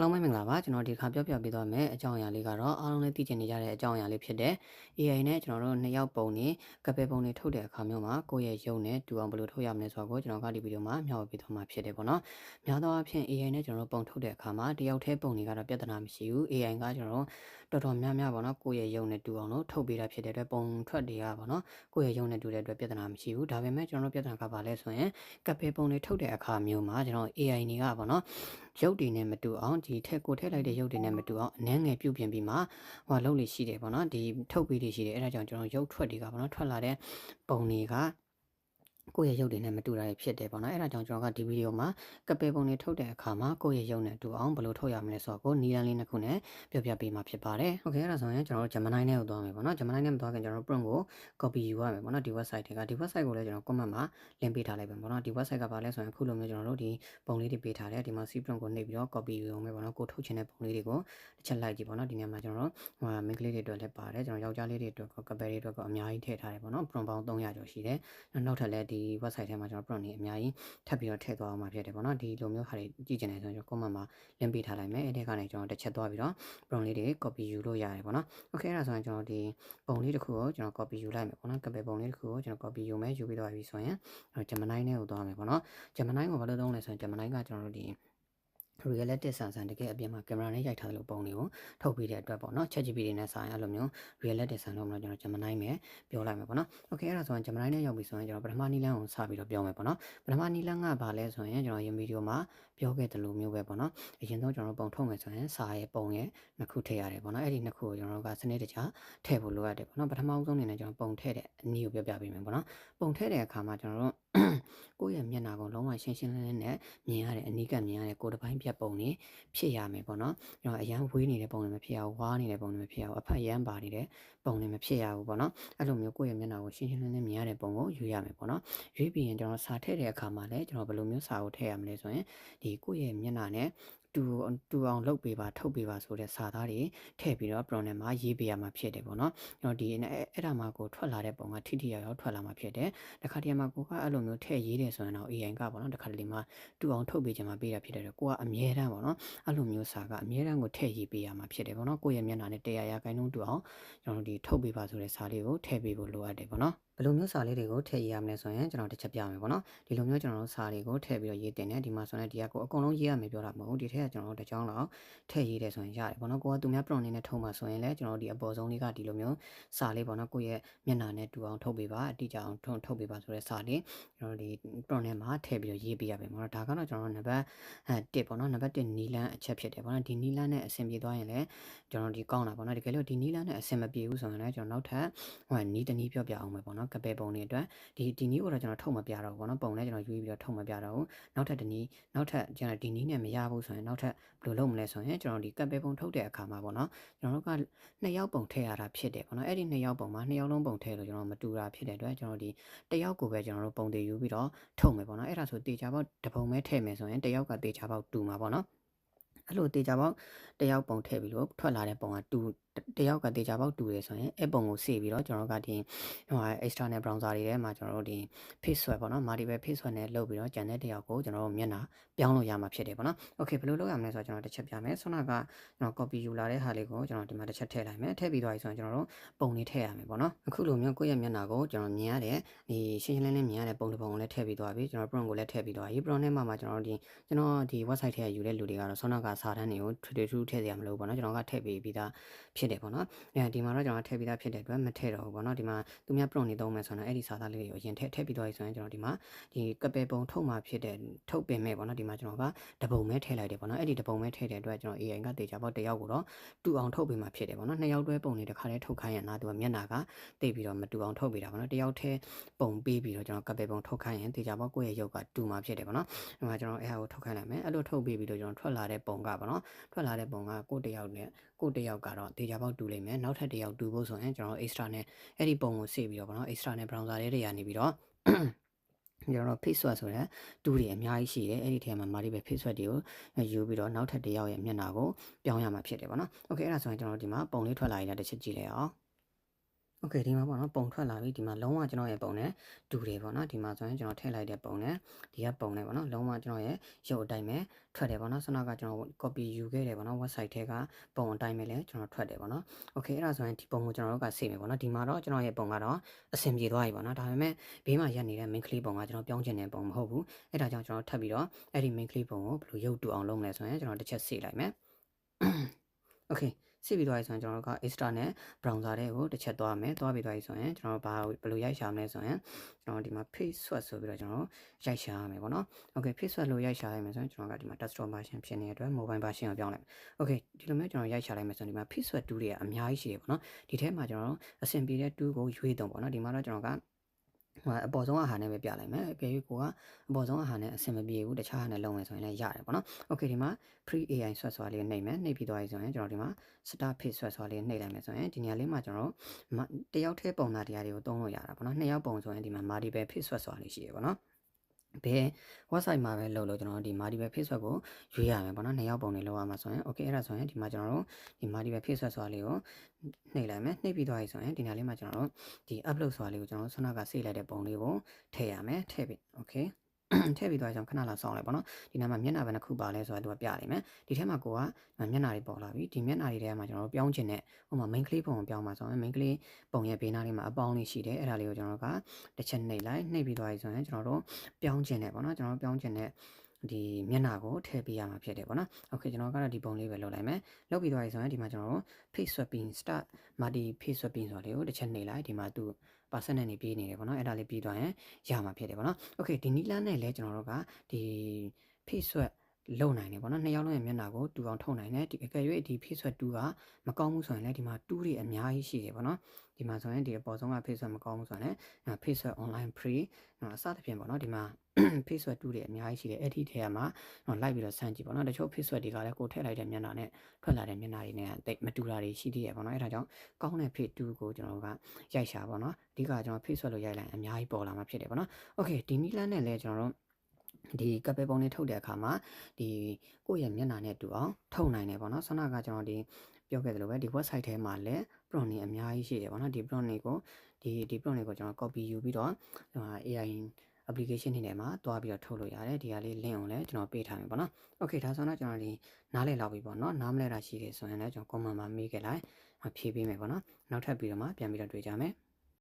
အားလုံးပဲမင်္ဂလာပါကျွန်တော်ဒီခါပြောပြပေးသွားမယ်အကြောင်းအရာလေးကတော့အားလုံးလည်းသိချင်နေကြတဲ့အကြောင်းအရာလေးဖြစ်တဲ့ AI နဲ့ကျွန်တော်တို့နှစ်ယောက်ပုံနေကပယ်ပုံနေထုတ်တဲ့အခါမျိုးမှာကိုယ့်ရဲ့ရုပ်နဲ့တူအောင်ဘယ်လိုထုတ်ရမလဲဆိုတော့ကျွန်တော်ကဒီဗီဒီယိုမှာမျှဝေပေးသွားမှာဖြစ်တယ်ပေါ့နော်များသောအားဖြင့် AI နဲ့ကျွန်တော်တို့ပုံထုတ်တဲ့အခါမှာတယောက်တည်းပုံတွေကတော့ပြဿနာမရှိဘူး AI ကကျွန်တော်တို့တော်တော်များများပေါ့နော်ကိုယ့်ရဲ့ရုပ်နဲ့တူအောင်လို့ထုတ်ပေးတာဖြစ်တဲ့အတွက်ပုံထွက်တွေကပေါ့နော်ကိုယ့်ရဲ့ရုပ်နဲ့တူတဲ့အတွက်ပြဿနာမရှိဘူးဒါပေမဲ့ကျွန်တော်တို့ပြဿနာကပါလဲဆိုရင်ကပယ်ပုံတွေထုတ်တဲ့အခါမျိုးမှာကျွန်တော် AI တွေကပေါ့နော် ရုပ်တွေနဲ့မတူအောင်ဒီထက်ကိုထည့်လိုက်တဲ့ရုပ်တွေနဲ့မတူအောင်အနှဲငယ်ပြုတ်ပြင်ပြီးမှဟိုလုံးလေးရှိတယ်ပေါ့နော်ဒီထုတ်ပြီးတွေရှိတယ်အဲဒါကြောင့်ကျွန်တော်ရုပ်ထွက်တွေကပေါ့နော်ထွက်လာတဲ့ပုံတွေက ကိုယ့်ရဲ့ရုပ်တွေနဲ့မတူတာတွေဖြစ်တယ်ပေါ့နော်အဲ့ဒါကြောင့်ကျွန်တော်ကဒီဗီဒီယိုမှာကပယ်ပုံတွေထုတ်တဲ့အခါမှာကိုယ့်ရဲ့ရုပ်နဲ့တူအောင်ဘယ်လိုထုတ်ရမလဲဆိုတော့ကိုနီလန်လေးနှစ်ခုနဲ့ပြပြပေးမှာဖြစ်ပါတယ်ဟုတ်ကဲ့အဲ့ဒါဆိုရင်ကျွန်တော်တို့ Gemini နဲ့ကိုသွားမယ်ပေါ့နော် Gemini နဲ့မသွားခင်ကျွန်တော်တို့ print ကို copy ယူရမယ်ပေါ့နော်ဒီ website တွေကဒီ website ကိုလည်းကျွန်တော် comment မှာ link ပေးထားလိုက်ပဲပေါ့နော်ဒီ website ကဘာလဲဆိုရင်အခုလိုမျိုးကျွန်တော်တို့ဒီပုံလေးတွေပေးထားတယ်ဒီမှာ C print ကိုနှိပ်ပြီးတော့ copy ယူအောင်ပဲပေါ့နော်ကိုထုတ်ချင်တဲ့ပုံလေးတွေကိုတစ်ချက်လိုက်ကြည့်ပေါ့နော်ဒီနေရာမှာကျွန်တော်တို့မိန်းကလေးတွေအတွက်လည်းပါတယ်ကျွန်တော်ယောက်ျားလေးတွေအတွက်ကပယ်တွေအတွက်ကအများကြီးထည့်ထားတယ်ပေါ့နော် print ပေါင်း300ကျော်ရှိတယ်နောက်ထပ်လည်းဒီ website ထဲမှာကျွန်တော် prompt တွေအများကြီးထပ်ပြီးတော့ထည့်သွားအောင်မှာဖြစ်တယ်ပေါ့နော်ဒီလိုမျိုးဟာတွေကြည့်ချင်တယ်ဆိုရင်ကျွန်တော် comment မှာ link ပေးထားလိုက်မယ်အဲ့ဒီကနေကျွန်တော်တစ်ချက်သွားပြီးတော့ prompt လေးတွေ copy ယူလို့ရတယ်ပေါ့နော် okay အဲ့ဒါဆိုရင်ကျွန်တော်ဒီပုံလေးတစ်ခုကိုကျွန်တော် copy ယူလိုက်မယ်ပေါ့နော် couple ပုံလေးတစ်ခုကိုကျွန်တော် copy ယူမယ်ယူပြီးတော့ပြီဆိုရင် Gemini နဲ့ကိုသွားမယ်ပေါ့နော် Gemini ကိုဘာလို့သုံးလဲဆိုရင် Gemini ကကျွန်တော်တို့ဒီ realistic ဆန်ဆန်တကယ်အပြင်မှာကင်မရာနဲ့ရိုက်ထားတဲ့လိုပုံတွေကိုထုတ်ပေးတဲ့အတွက်ပေါ့နော် ChatGPT နဲ့စာရင်အဲ့လိုမျိုး realistic ဆန်လို့မလို့ကျွန်တော် Gemini နဲ့ပြောလိုက်မယ်ပေါ့နော် okay အဲ့ဒါဆိုရင် Gemini နဲ့ရောက်ပြီဆိုရင်ကျွန်တော်ပထမနီလန်းကိုစပြီးတော့ပြောမယ်ပေါ့နော်ပထမနီလန်းကဘာလဲဆိုရင်ကျွန်တော်ရင်ဗီဒီယိုမှာပြောခဲ့တဲ့လိုမျိုးပဲပေါ့နော်အရင်ဆုံးကျွန်တော်ပုံထုတ်မယ်ဆိုရင်စာရဲ့ပုံရဲ့နှစ်ခုထည့်ရတယ်ပေါ့နော်အဲ့ဒီနှစ်ခုကိုကျွန်တော်တို့ကစနစ်တကျထည့်ဖို့လိုအပ်တယ်ပေါ့နော်ပထမဆုံးအနေနဲ့ကျွန်တော်ပုံထည့်တဲ့အနည်းကိုပြောပြပေးမယ်ပေါ့နော်ပုံထည့်တဲ့အခါမှာကျွန်တော်တို့ကိုယ့်ရဲ့မျက်နှာကိုလုံးဝရှင်းရှင်းလင်းလင်းနဲ့မြင်ရတဲ့အနီးကပ်မြင်ရတဲ့ကိုယ်တစ်ပိုင်းပြတ်ပုံတွေဖြစ်ရမယ်ပေါ့နော်။ကျွန်တော်အရန်ဝေးနေတဲ့ပုံတွေမဖြစ်ရဘူး။ဝါးနေတဲ့ပုံတွေမဖြစ်ရဘူး။အဖက်ရမ်းပါနေတဲ့ပုံတွေမဖြစ်ရဘူးပေါ့နော်။အဲ့လိုမျိုးကိုယ့်ရဲ့မျက်နှာကိုရှင်းရှင်းလင်းလင်းမြင်ရတဲ့ပုံကိုယူရမယ်ပေါ့နော်။ရွေးပြီးရင်ကျွန်တော်စာထည့်တဲ့အခါမှာလည်းကျွန်တော်ဘယ်လိုမျိုးစာကိုထည့်ရမလဲဆိုရင်ဒီကိုယ့်ရဲ့မျက်နှာနဲ့ တူတူအောင်လုပ်ပေးပါထုတ်ပေးပါဆိုတဲ့စာသားတွေထည့်ပြီးတော့ program မှာရေးပေးရမှာဖြစ်တယ်ပေါ့နော်။ကျွန်တော်ဒီအဲ့ဒါမှကိုထွက်လာတဲ့ပုံကထိထိရောက်ရောက်ထွက်လာမှာဖြစ်တယ်။တခါတည်းမှာကိုကအဲ့လိုမျိုးထည့်ရေးတယ်ဆိုရင်တော့ AI ကပေါ့နော်တခါတလေမှာတူအောင်ထုတ်ပေးချင်မှပေးတာဖြစ်တယ်ကိုကအမြဲတမ်းပေါ့နော်။အဲ့လိုမျိုးစာကအမြဲတမ်းကိုထည့်ရေးပေးရမှာဖြစ်တယ်ပေါ့နော်။ကိုယ့်ရဲ့မျက်နှာနဲ့တရားရာခိုင်နှုန်းတူအောင်ကျွန်တော်ဒီထုတ်ပေးပါဆိုတဲ့စာလေးကိုထည့်ပေးဖို့လိုအပ်တယ်ပေါ့နော်။ ဘယ်လိုမျိုးစာလေးတွေကိုထည့်ရေးရမလဲဆိုရင်ကျွန်တော်တစ်ချက်ပြမယ်ပေါ့နော်ဒီလိုမျိုးကျွန်တော်တို့စာတွေကိုထည့်ပြီးတော့ရေးတင်တယ်ဒီမှာဆိုရင်ဒီကကိုအကုန်လုံးရေးရမယ်ပြောတာမဟုတ်ဘူးဒီထက်ကကျွန်တော်တို့တစ်ကြောင်းလောက်ထည့်ရေးတယ်ဆိုရင်ရတယ်ပေါ့နော်ကိုကသူများ prompt အနေနဲ့ထုံးမှာဆိုရင်လည်းကျွန်တော်တို့ဒီအပေါ်ဆုံးလေးကဒီလိုမျိုးစာလေးပေါ့နော်ကိုရဲ့မျက်နှာနဲ့တူအောင်ထုတ်ပေးပါအတိအကျအောင်ထုံထုတ်ပေးပါဆိုတဲ့စာလေးကျွန်တော်တို့ဒီ prompt ထဲမှာထည့်ပြီးတော့ရေးပေးရမယ်ပေါ့နော်ဒါကတော့ကျွန်တော်တို့နံပါတ်1ပေါ့နော်နံပါတ်1နီလန်းအချက်ဖြစ်တယ်ပေါ့နော်ဒီနီလန်းနဲ့အဆင်ပြေသွားရင်လည်းကျွန်တော်ဒီကောင်းတာပေါ့နော်တကယ်လို့ဒီနီလန်းနဲ့အဆင်မပြေဘူးဆိုရင်လည်းကျွန်တော်နောက်ထပ်ဟိုနီးတနီးပြောပြအောင်မယ်ပေါ့နော်ကပယ်ပုံတွေအတွက်ဒီဒီနီးကိုတော့ကျွန်တော်ထုတ်မပြတော့ဘူးပေါ့နော်ပုံလည်းကျွန်တော်ရွေးပြီးတော့ထုတ်မပြတော့ဘူးနောက်ထပ်တနီးနောက်ထပ်ကျွန်တော်ဒီနီးနဲ့မရဘူးဆိုရင်နောက်ထပ်ဘယ်လိုလုပ်မလဲဆိုရင်ကျွန်တော်ဒီကပယ်ပုံထုတ်တဲ့အခါမှာပေါ့နော်ကျွန်တော်တို့ကနှစ်ယောက်ပုံထည့်ရတာဖြစ်တယ်ပေါ့နော်အဲ့ဒီနှစ်ယောက်ပုံမှာနှစ်ယောက်လုံးပုံထည့်လို့ကျွန်တော်မတူတာဖြစ်တဲ့အတွက်ကျွန်တော်ဒီတယောက်ကိုပဲကျွန်တော်တို့ပုံတွေယူပြီးတော့ထုတ်မယ်ပေါ့နော်အဲ့ဒါဆိုတေချာပေါက်တပုံပဲထည့်မယ်ဆိုရင်တယောက်ကတေချာပေါက်တူမှာပေါ့နော်အဲ့လိုတေချာပေါက်တယောက်ပုံထည့်ပြီးလို့ထွက်လာတဲ့ပုံကတူ တယောက်ကတေချာပေါက်တူတယ်ဆိုရင်အဲ့ပုံကိုစေပြီးတော့ကျွန်တော်ကဒီဟို external browser တွေထဲမှာကျွန်တော်တို့ဒီ face swap ပေါ့နော် multiple face swap နဲ့လုပ်ပြီးတော့ကျန်တဲ့တယောက်ကိုကျွန်တော်တို့မျက်နှာပြောင်းလို့ရမှာဖြစ်တယ်ပေါ့နော် okay ဘယ်လိုလုပ်ရမလဲဆိုတော့ကျွန်တော်တစ်ချက်ပြမယ်ဆွမ်းနာကကျွန်တော် copy ယူလာတဲ့ဟာလေးကိုကျွန်တော်ဒီမှာတစ်ချက်ထည့်လိုက်မယ်ထည့်ပြီးသွားပြီဆိုရင်ကျွန်တော်တို့ပုံလေးထည့်ရမယ်ပေါ့နော်အခုလိုမျိုးကိုယ့်ရဲ့မျက်နှာကိုကျွန်တော်မြင်ရတဲ့ဒီရှင်းရှင်းလင်းလင်းမြင်ရတဲ့ပုံတစ်ပုံကိုလည်းထည့်ပြီးသွားပြီကျွန်တော် prompt ကိုလည်းထည့်ပြီးသွားပြီ prompt နဲ့မှမှကျွန်တော်ဒီကျွန်တော်ဒီ website ထဲယူတဲ့လူတွေကတော့ဆွမ်းနာကစာတန်းတွေကို trade to ထည့်ရမလို့ပေါ့နော်ကျွန်တော်ကထည့်ပြီးပြီးသားဖြစ်တယ်ပေါ့နော်အဲဒီမှာတော့ကျွန်တော်ထည့်ပြီးသားဖြစ်တဲ့အတွက်မထည့်တော့ဘူးပေါ့နော်ဒီမှာသူများ prompt နေသုံးမယ်ဆိုတော့အဲ့ဒီစာသားလေးတွေကိုအရင်ထည့်ထည့်ပြီးသွားပြီဆိုရင်ကျွန်တော်ဒီမှာဒီကပယ်ပုံထုတ်မှာဖြစ်တဲ့ထုတ်ပင်မဲ့ပေါ့နော်ဒီမှာကျွန်တော်ကတပုံပဲထည့်လိုက်တယ်ပေါ့နော်အဲ့ဒီတပုံပဲထည့်တဲ့အတွက်ကျွန်တော် AI ကတေချာပေါ့တယောက်ကိုတော့တူအောင်ထုတ်ပေးမှာဖြစ်တယ်ပေါ့နော်နှစ်ယောက်တွဲပုံတွေတစ်ခါတည်းထုတ်ခိုင်းရနာသူကမျက်နှာကတိတ်ပြီးတော့မတူအောင်ထုတ်ပေးတာပေါ့နော်တယောက်တည်းပုံပေးပြီးတော့ကျွန်တော်ကပယ်ပုံထုတ်ခိုင်းရင်တေချာပေါ့ကိုယ့်ရဲ့ရုပ်ကတူမှာဖြစ်တယ်ပေါ့နော်ဒီမှာကျွန်တော်အဲ့ဟာကိုထုတ်ခိုင်းလိုက်မယ်အဲ့လိုထုတ်ပေးပြီးတော့ကျွန်တော်ထွက်လာတဲ့ပုံကပေါ့နော်ထွက်လာတဲ့ပုံကကိုယ့်တယောက်နဲ့ကိုယ့်တယောက်ကတော့တေချာပေါ့တူလိမ့်မယ်နောက်ထပ်တယောက်တူဖို့ဆိုရင်ကျွန်တော် extra နဲ့အဲ့ဒီပုံကိုစေပြီးတော့ပေါ့နော် extra နဲ့ browser တွေတွေကနေပြီးတော့ကျွန်တော် Facebook ဆိုတဲ့တူတွေအများကြီးရှိတယ်အဲ့ဒီထဲမှာမာရီပဲ Facebook တွေကိုယူပြီးတော့နောက်ထပ်တစ်ယောက်ရဲ့မျက်နှာကိုပြောင်းရမှာဖြစ်တယ်ပေါ့နော်။ Okay အဲ့ဒါဆိုရင်ကျွန်တော်ဒီမှာပုံလေးထွက်လာရင်လည်းတစ်ချက်ကြည့်လိုက်အောင်။ โอเคဒီမှာပေါ့နော်ပုံထွက်လာပြီဒီမှာလုံးဝကျွန်တော်ရဲ့ပုံနဲ့တူတယ်ပေါ့နော်ဒီမှာဆိုရင်ကျွန်တော်ထည့်လိုက်တဲ့ပုံနဲ့ဒီကပုံနဲ့ပေါ့နော်လုံးဝကျွန်တော်ရဲ့ရုပ်အတိုင်းပဲထွက်တယ်ပေါ့နော်ဆနောက်ကကျွန်တော် copy ယူခဲ့တယ်ပေါ့နော် website ထဲကပုံအတိုင်းပဲလည်းကျွန်တော်ထွက်တယ်ပေါ့နော်โอเคအဲ့ဒါဆိုရင်ဒီပုံကိုကျွန်တော်တို့ကစေမယ်ပေါ့နော်ဒီမှာတော့ကျွန်တော်ရဲ့ပုံကတော့အဆင်ပြေသွားပြီပေါ့နော်ဒါပေမဲ့ဘေးမှာရက်နေတဲ့ main clip ပုံကကျွန်တော်ပြောင်းချင်တဲ့ပုံမဟုတ်ဘူးအဲ့ဒါကြောင့်ကျွန်တော်ထပ်ပြီးတော့အဲ့ဒီ main clip ပုံကိုဘယ်လိုရုပ်တူအောင်လုပ်မလဲဆိုရင်ကျွန်တော်တစ်ချက်စေလိုက်မယ် โอเค စစ်ပြီးသွားပြီဆိုရင်ကျွန်တော်တို့က extra နဲ့ browser တွေကိုတစ်ချက်သွားမယ်သွားပြီးသွားပြီဆိုရင်ကျွန်တော်တို့ဘာဘယ်လိုရိုက်ရှာမလဲဆိုရင်ကျွန်တော်ဒီမှာ page swap ဆိုပြီးတော့ကျွန်တော်ရိုက်ရှာရမယ်ပေါ့နော် okay page swap လို့ရိုက်ရှာရမယ်ဆိုရင်ကျွန်တော်ကဒီမှာ desktop version ဖြစ်နေတဲ့အတွက် mobile version ကိုပြောင်းလိုက်မယ် okay ဒီလိုမျိုးကျွန်တော်ရိုက်ရှာလိုက်မယ်ဆိုရင်ဒီမှာ page swap 2တွေကအများကြီးရှိတယ်ပေါ့နော်ဒီထဲမှာကျွန်တော်တို့အဆင်ပြေတဲ့2ကိုရွေးတုံပေါ့နော်ဒီမှာတော့ကျွန်တော်က ဟိုအပေါ်ဆုံးအဟာနဲ့ပဲပြလိုက်မယ်အကယ်၍ကိုကအပေါ်ဆုံးအဟာနဲ့အဆင်မပြေဘူးတခြားဟာနဲ့လုပ်မယ်ဆိုရင်လည်းရတယ်ပေါ့နော်။ Okay ဒီမှာ free AI ဆွဲဆွာလေးနှိပ်မယ်နှိပ်ပြီးသွားပြီဆိုရင်ကျွန်တော်ဒီမှာ start page ဆွဲဆွာလေးနှိပ်လိုက်မယ်ဆိုရင်ဒီနေရာလေးမှာကျွန်တော်တယောက်တည်းပုံသားတရားတွေကိုသုံးလို့ရတာပေါ့နော်။နှစ်ယောက်ပုံဆိုရင်ဒီမှာ multiple page ဆွဲဆွာလေးရှိရပေါ့နော်။ ဘယ် website မှာပဲလုပ်လို့ကျွန်တော်ဒီ multiple Facebook ကိုရွေးရမယ်ပေါ့နော်နှစ်ယောက်ပုံတွေလောက်ရမှာဆိုရင် okay အဲ့ဒါဆိုရင်ဒီမှာကျွန်တော်တို့ဒီ multiple Facebook ဆိုတာလေးကိုနှိပ်လိုက်မယ်နှိပ်ပြီးသွားပြီဆိုရင်ဒီနားလေးမှာကျွန်တော်တို့ဒီ upload ဆိုတာလေးကိုကျွန်တော်တို့ဆွမ်းနာကဆေးလိုက်တဲ့ပုံလေးကိုထည့်ရမယ်ထည့်ပြီး okay ထည့်ပြီးသွားကြအောင်ခဏလောက်စောင့်လိုက်ပေါ့နော်ဒီနားမှာမျက်နှာပဲတစ်ခုပါလဲဆိုတာသူကပြနေမယ်ဒီထဲမှာကိုကမျက်နှာတွေပေါ်လာပြီဒီမျက်နှာတွေထဲမှာကျွန်တော်တို့ပြောင်းချင်တဲ့ဟိုမှာ main clip ပုံကိုပြောင်းမှာဆိုရင် main clip ပုံရဲ့ဘေးနားလေးမှာအပေါင်းလေးရှိတယ်အဲ့ဒါလေးကိုကျွန်တော်တို့ကတစ်ချက်နှိပ်လိုက်နှိပ်ပြီးသွားပြီဆိုရင်ကျွန်တော်တို့ပြောင်းချင်တယ်ပေါ့နော်ကျွန်တော်တို့ပြောင်းချင်တဲ့ ဒီမျက်နှာကိုထည့်ပေးရမှာဖြစ်တယ်ပေါ့နော်။ Okay ကျွန်တော်ကတော့ဒီပုံလေးပဲလုပ်လိုက်မယ်။လုပ်ပြီးသွားပြီဆိုရင်ဒီမှာကျွန်တော်တို့ face swapping start multi face swapping ဆိုတာလေးကိုတစ်ချက်နှိပ်လိုက်ဒီမှာသူ percent နဲ့နေပြေးနေတယ်ပေါ့နော်။အဲ့ဒါလေးပြီးသွားရင်ရမှာဖြစ်တယ်ပေါ့နော်။ Okay ဒီနီလန်းနဲ့လည်းကျွန်တော်တို့ကဒီ face swap လုံနိုင်တယ်ပေါ့နော်နှစ်ယောက်လုံးရဲ့မျက်နှာကိုတူအောင်ထုတ်နိုင်တယ်ဒီအကယ်၍ဒီ face swap 2ကမကောင်းဘူးဆိုရင်လည်းဒီမှာ2တွေအများကြီးရှိတယ်ပေါ့နော်ဒီမှာဆိုရင်ဒီအပေါ်ဆုံးက face swap မကောင်းဘူးဆိုရင်လည်း face swap online free နော်အစသဖြင့်ပေါ့နော်ဒီမှာ face swap 2တွေအများကြီးရှိတယ်အဲ့ဒီထဲမှာနော်လိုက်ပြီးတော့စမ်းကြည့်ပေါ့နော်တချို့ face swap တွေကလည်းကိုထည့်လိုက်တဲ့မျက်နှာနဲ့ထွက်လာတဲ့မျက်နှာတွေနဲ့တိတ်မတူတာတွေရှိသေးရပေါ့နော်အဲ့ဒါကြောင့်ကောင်းတဲ့ face 2ကိုကျွန်တော်တို့ကရိုက်ရှာပေါ့နော်အဓိကကျွန်တော် face swap လို့ရိုက်လိုက်အများကြီးပေါ်လာမှာဖြစ်တယ်ပေါ့နော် okay ဒီနီလန်းနဲ့လည်းကျွန်တော်တို့ ဒီကပ်ပဲပုံလေးထုတ်တဲ့အခါမှာဒီကိုယ့်ရဲ့မျက်နှာနဲ့တူအောင်ထုတ်နိုင်တယ်ပေါ့နော်ဆန္ဒကကျွန်တော်ဒီပြောခဲ့သလိုပဲဒီ website ထဲမှာလည်း prompt တွေအများကြီးရှိတယ်ပေါ့နော်ဒီ prompt တွေကိုဒီဒီ prompt တွေကိုကျွန်တော် copy ယူပြီးတော့ AI application တွေထဲမှာတွားပြီးတော့ထုတ်လို့ရတယ်ဒီဟာလေး link ကိုလည်းကျွန်တော်ပေးထားမယ်ပေါ့နော် okay ဒါဆိုတော့ကျွန်တော်ဒီနားလည်လောက်ပြီပေါ့နော်နားမလဲတာရှိတယ်ဆိုရင်လည်းကျွန်တော် comment မှာမေးခဲ့လိုက်ဖြေပေးမယ်ပေါ့နော်နောက်ထပ်ပြီးတော့မှပြန်ပြီးတော့တွေ့ကြမယ်